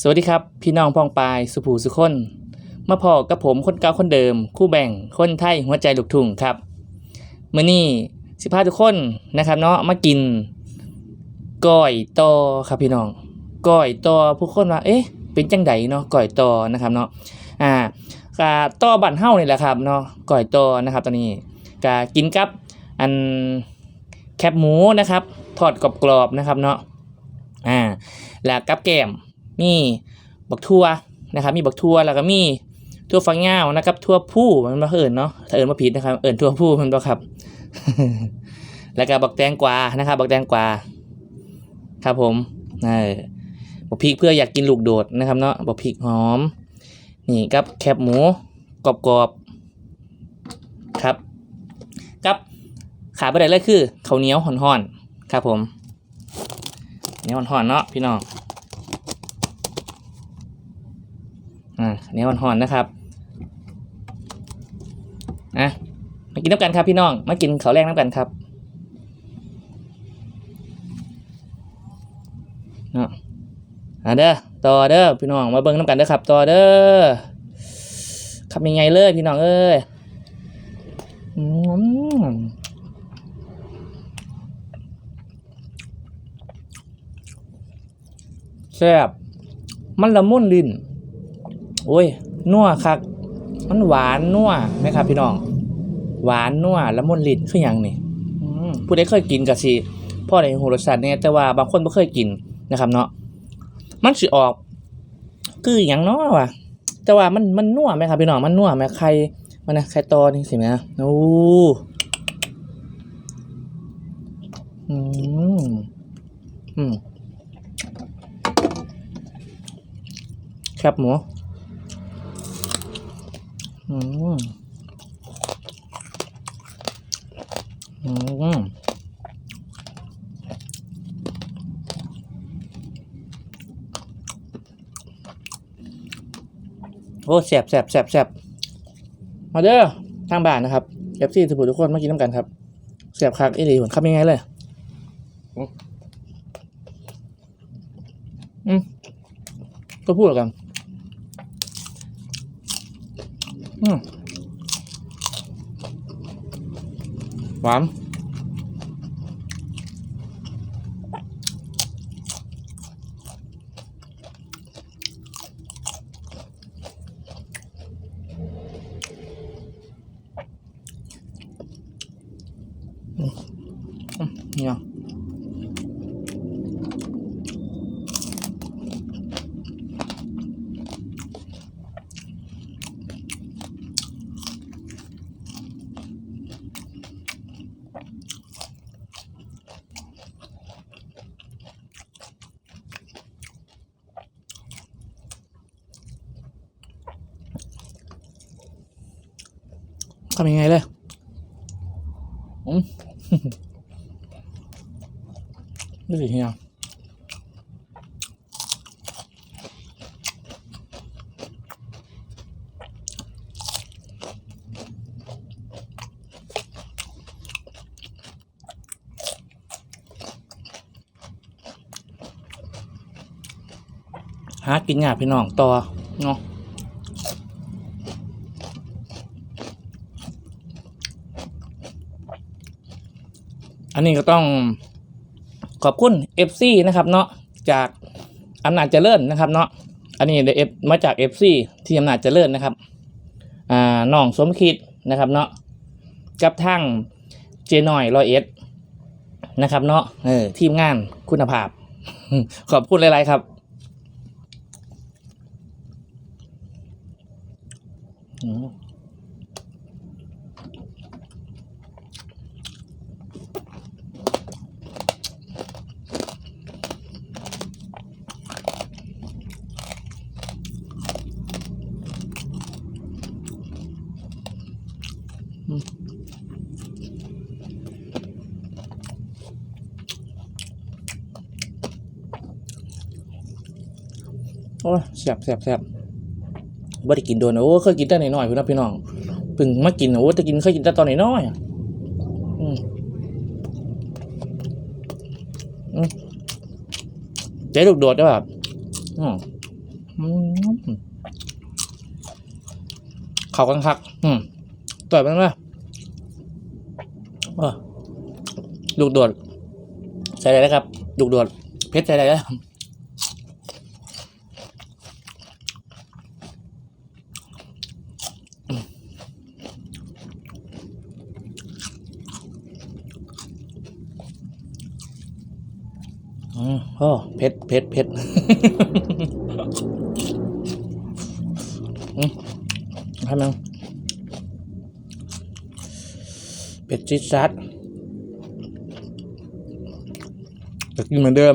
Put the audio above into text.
สวัสดีครับ พี่น้องพองปายสุภูสุคนมาพอกับผมคนเก่าคนเดิม คู่แบ่งคนไทยหัวใจลูกทุ่งครับมื้อนี้สิพาทุกคนนะครับเนาะมากินก้อยตอครับพี่น้องก้อยตอผู้คนว่าเอ๊ะเป็นจังไดเนาะก้อยตอนะครับเนาะอ่ากะตอบั่นเฮานี่แหละครับเนาะก้อยตอนะครับตอนนี้กะกินกับอันแคบหมูนะครับทอดกรอบๆนะครับเนาะอ่าแล้วกับแก้ม มีบักทั่วนะครับ มีบักทั่วแล้วก็มีทั่วฟักยาวนะครับทั่วผู้มันมาเอิญเนาะถ้าเอิญมาผิดนะครับ เอิญทั่วผู้มันบ่ครับ แล้วก็บักแตงกวานะครับบักแตงกวาครับผมเออบักพริกเพื่ออยากกินลูกโดดนะครับเนาะบักพริกหอม นี่กับแคบหมูกรอบๆครับกับขาดไปได้เลยคือข้าวเหนียวห่อนๆครับผมเหนียวห่อนๆเนาะพี่น้อง อ่าอันนี้ห่อนๆนะครับอะมากินน้ำกันครับพี่น้อง มากินข้าวแรกน้ำกันครับเนาะอะเด้อต่อเด้อพี่น้องมาเบิ่งน้ำกันเด้อครับต่อเด้อขับยังไงเลยพี่น้องเอ้ยอืมแซ่บมันละมุนลิ้น โอ้ยนัวคักมันหวานนัวไหมครับพี่น้อง หวานนัวละมุนลิ้นคือหยังนี่ผู้ใดเคยกินก็สิพ่อได้หูรสชาติเนี่ยแต่ว่าบางคนบ่เคยกินนะครับ เนาะมันสิออก คือหยังเนาะว่ะแต่ว่ามันมันนัวไหมครับพี่น้องมันนัวไหมไข่มันนะไข่ตอนี่สิแหมนะโอ้อืมอืมครับหมู อืมอืม โอ้แสบแสบแสบแสบมาเด้อทางบ้านนะครับเอฟซีทุกทุกคนมากินน้ำกันครับแสบคักอีหลีผมขับยังไงเลยอืมก็พูดกันอืมหวาน อืมเนี่ยทำยังไงเลยอืม ดูสิเฮียหากินยากพี่น้องต่อเนาะอันนี้ก็ต้อง ขอบคุณ FC นะครับเนาะจากอำนาจเจริญนะครับเนาะอันนี้ได้เอฟมาจาก FC ที่อำนาจเจริญนะครับอ่าน้องสมคิดนะครับเนาะกับทั้งเจหน่อยรอยเอสนะครับเนาะเออทีมงานคุณภาพ ขอบคุณหลาย ๆ ครับอืม โอ้ยแซ่บแซ่บแซ่บบ่ได้กินโดนนะโอ้เคยกินแต่น้อยๆพี่น้องพี่น้องเพิ่งมากินนะโอ้แต่กินเคยกินแต่ตอนน้อยๆอืมอืมเจ๊ลูกโดดได้แบบอืมอืมเขากันคัก อืม ต่อยมันลยเออลูกโดดใส่ได้แล้วครับ ลูกโดดเพชรใส่ได้แล้วอืมโอ้เผ็ดเผ็ดเผ็ดอืมให้มัน เป็ดซิดซัดจะกินเหมือนเดิม